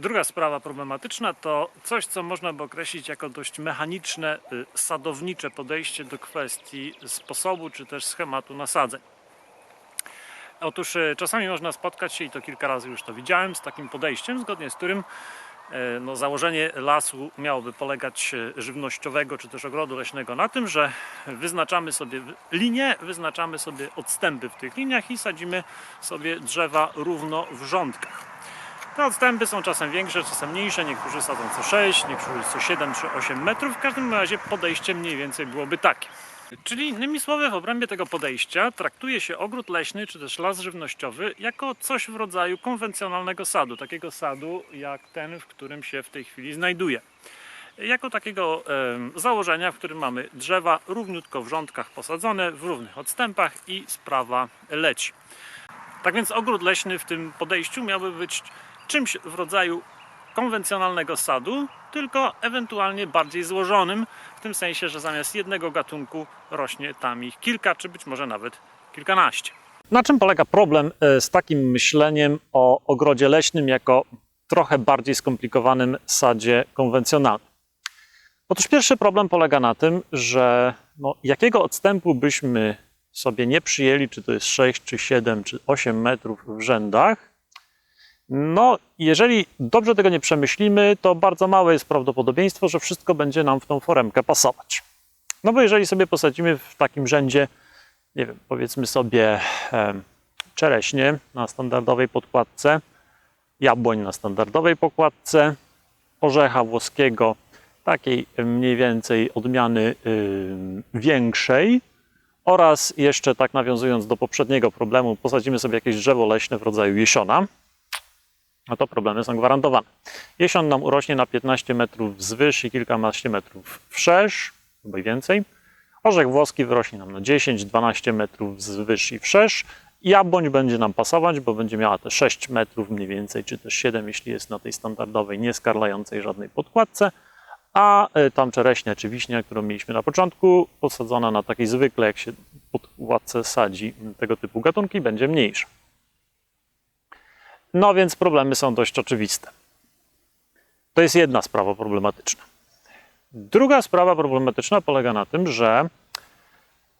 Druga sprawa problematyczna to coś, co można by określić jako dość mechaniczne, y, sadownicze podejście do kwestii sposobu czy też schematu nasadzeń. Otóż y, czasami można spotkać się, i to kilka razy już to widziałem, z takim podejściem, zgodnie z którym y, no, założenie lasu miałoby polegać żywnościowego czy też ogrodu leśnego na tym, że wyznaczamy sobie linie, wyznaczamy sobie odstępy w tych liniach i sadzimy sobie drzewa równo w rządkach. Te odstępy są czasem większe, czasem mniejsze, niektórzy sadzą co 6, niektórzy co 7 czy 8 metrów. W każdym razie podejście mniej więcej byłoby takie. Czyli innymi słowy, w obrębie tego podejścia traktuje się ogród leśny czy też las żywnościowy jako coś w rodzaju konwencjonalnego sadu, takiego sadu jak ten, w którym się w tej chwili znajduje. Jako takiego em, założenia, w którym mamy drzewa równiutko w rządkach posadzone, w równych odstępach i sprawa leci. Tak więc ogród leśny w tym podejściu miałby być czymś w rodzaju konwencjonalnego sadu, tylko ewentualnie bardziej złożonym, w tym sensie, że zamiast jednego gatunku rośnie tam ich kilka, czy być może nawet kilkanaście. Na czym polega problem e, z takim myśleniem o ogrodzie leśnym jako trochę bardziej skomplikowanym sadzie konwencjonalnym? Otóż pierwszy problem polega na tym, że no, jakiego odstępu byśmy sobie nie przyjęli, czy to jest 6, czy 7, czy 8 metrów w rzędach, no, jeżeli dobrze tego nie przemyślimy, to bardzo małe jest prawdopodobieństwo, że wszystko będzie nam w tą foremkę pasować. No bo jeżeli sobie posadzimy w takim rzędzie, nie wiem, powiedzmy sobie em, czereśnie na standardowej podkładce, jabłoń na standardowej pokładce, orzecha włoskiego takiej mniej więcej odmiany ym, większej oraz jeszcze tak nawiązując do poprzedniego problemu, posadzimy sobie jakieś drzewo leśne w rodzaju jesiona, no to problemy są gwarantowane. Jesion nam urośnie na 15 metrów wzwyż i kilkanaście metrów wszerz, chyba i więcej. Orzech włoski wyrośnie nam na 10-12 metrów wzwyż i wszerz. Jabłoń będzie nam pasować, bo będzie miała te 6 metrów mniej więcej, czy też 7, jeśli jest na tej standardowej, nieskarlającej żadnej podkładce. A y, tam czereśnia czy wiśnia, którą mieliśmy na początku, posadzona na takiej zwykle, jak się podkładce sadzi tego typu gatunki, będzie mniejsza. No więc problemy są dość oczywiste. To jest jedna sprawa problematyczna. Druga sprawa problematyczna polega na tym, że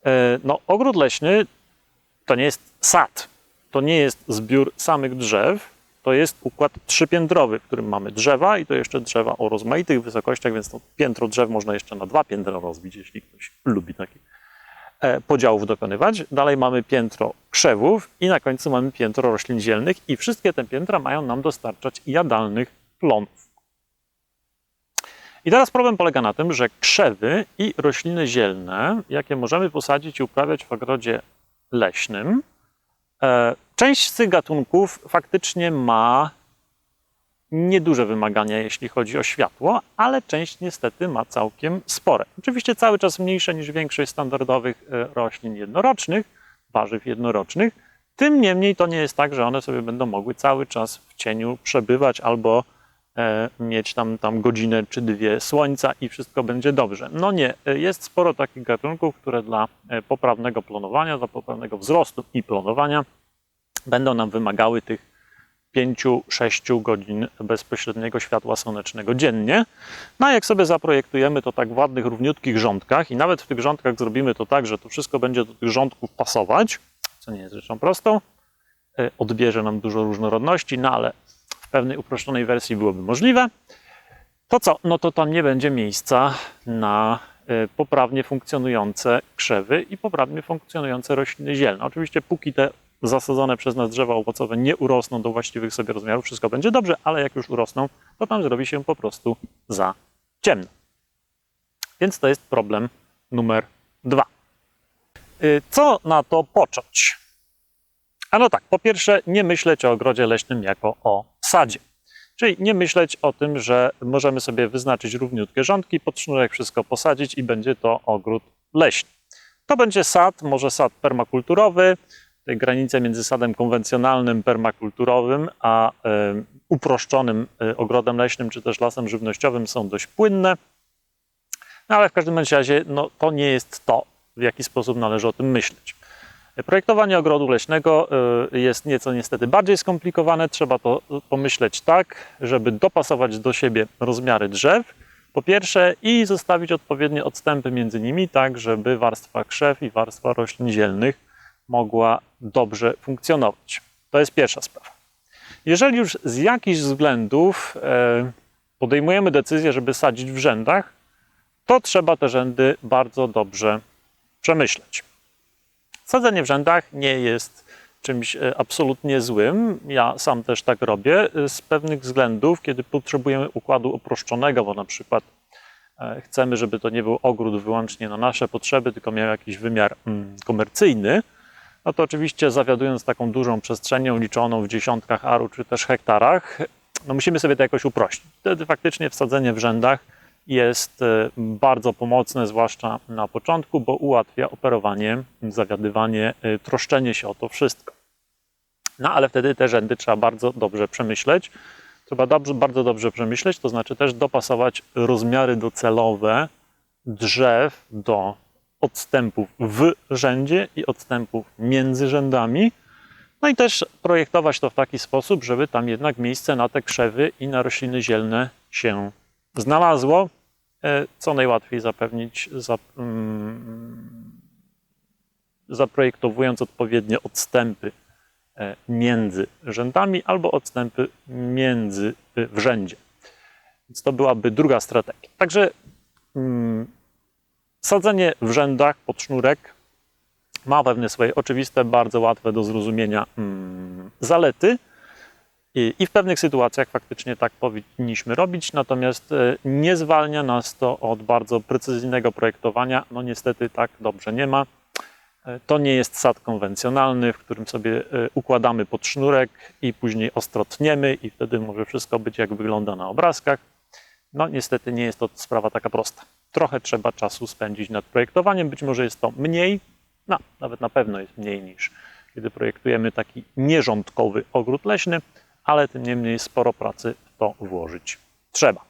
e, no, ogród leśny to nie jest sad, to nie jest zbiór samych drzew, to jest układ trzypiętrowy, w którym mamy drzewa i to jeszcze drzewa o rozmaitych wysokościach, więc to piętro drzew można jeszcze na dwa piętra rozbić, jeśli ktoś lubi taki e, podziałów dokonywać. Dalej mamy piętro krzewów i na końcu mamy piętro roślin zielnych i wszystkie te piętra mają nam dostarczać jadalnych plonów. I teraz problem polega na tym, że krzewy i rośliny zielne, jakie możemy posadzić i uprawiać w ogrodzie leśnym, e, część z tych gatunków faktycznie ma nieduże wymagania, jeśli chodzi o światło, ale część niestety ma całkiem spore. Oczywiście cały czas mniejsze niż większość standardowych e, roślin jednorocznych, warzyw jednorocznych. Tym niemniej to nie jest tak, że one sobie będą mogły cały czas w cieniu przebywać albo e, mieć tam, tam godzinę czy dwie słońca i wszystko będzie dobrze. No nie, e, jest sporo takich gatunków, które dla poprawnego planowania, dla poprawnego wzrostu i planowania będą nam wymagały tych 5-6 godzin bezpośredniego światła słonecznego dziennie. No a jak sobie zaprojektujemy to tak w ładnych, równiutkich rządkach i nawet w tych rządkach zrobimy to tak, że to wszystko będzie do tych rządków pasować, co nie jest rzeczą prostą, e, odbierze nam dużo różnorodności, no ale w pewnej uproszczonej wersji byłoby możliwe, to co? No to tam nie będzie miejsca na e, poprawnie funkcjonujące krzewy i poprawnie funkcjonujące rośliny zielne. Oczywiście póki te zasadzone przez nas drzewa owocowe nie urosną do właściwych sobie rozmiarów, wszystko będzie dobrze, ale jak już urosną, to tam zrobi się po prostu za ciemno. Więc to jest problem numer dwa. Y, Co na to począć? A no tak, po pierwsze, nie myśleć o ogrodzie leśnym jako o sadzie. Czyli nie myśleć o tym, że możemy sobie wyznaczyć równiutkie rządki, pod sznurek wszystko posadzić i będzie to ogród leśny. To będzie sad, może sad permakulturowy. Te granice między sadem konwencjonalnym, permakulturowym, a y, uproszczonym y, ogrodem leśnym czy też lasem żywnościowym są dość płynne. No ale w każdym razie no, to nie jest to, w jaki sposób należy o tym myśleć. Projektowanie ogrodu leśnego y, jest nieco niestety bardziej skomplikowane. Trzeba to pomyśleć tak, żeby dopasować do siebie rozmiary drzew, po pierwsze, i zostawić odpowiednie odstępy między nimi, tak żeby warstwa krzew i warstwa roślin zielnych mogła dobrze funkcjonować. To jest pierwsza sprawa. Jeżeli już z jakichś względów e, podejmujemy decyzję, żeby sadzić w rzędach, to trzeba te rzędy bardzo dobrze przemyśleć. Sadzenie w rzędach nie jest czymś e, absolutnie złym. Ja sam też tak robię e, z pewnych względów, kiedy potrzebujemy układu uproszczonego, bo na przykład chcemy, żeby to nie był ogród wyłącznie na nasze potrzeby, tylko miał jakiś wymiar mm, komercyjny, no to oczywiście zawiadując taką dużą przestrzenią liczoną w dziesiątkach aru czy też hektarach, no musimy sobie to jakoś uprościć. Wtedy faktycznie wsadzenie w rzędach jest e, bardzo pomocne, zwłaszcza na początku, bo ułatwia operowanie, zawiadywanie, e, troszczenie się o to wszystko. No ale wtedy te rzędy trzeba bardzo dobrze przemyśleć. Trzeba dobrze, bardzo dobrze przemyśleć, to znaczy też dopasować rozmiary docelowe drzew do odstępów w rzędzie i odstępów między rzędami. No i też projektować to w taki sposób, żeby tam jednak miejsce na te krzewy i na rośliny zielne się znalazło, e, co najłatwiej zapewnić, za, mm, zaprojektowując odpowiednie odstępy e, między rzędami albo odstępy między w rzędzie. Więc to byłaby druga strategia. Także mm, sadzenie w rzędach pod sznurek ma pewne swoje oczywiste, bardzo łatwe do zrozumienia mm, zalety. I, I w pewnych sytuacjach faktycznie tak powinniśmy robić, natomiast e, nie zwalnia nas to od bardzo precyzyjnego projektowania. No niestety tak dobrze nie ma. E, To nie jest sad konwencjonalny, w którym sobie e, układamy pod sznurek i później ostro tniemy i wtedy może wszystko być jak wygląda na obrazkach. No niestety nie jest to sprawa taka prosta. Trochę trzeba czasu spędzić nad projektowaniem, być może jest to mniej, no nawet na pewno jest mniej niż kiedy projektujemy taki nierządkowy ogród leśny, ale tym niemniej sporo pracy w to włożyć trzeba.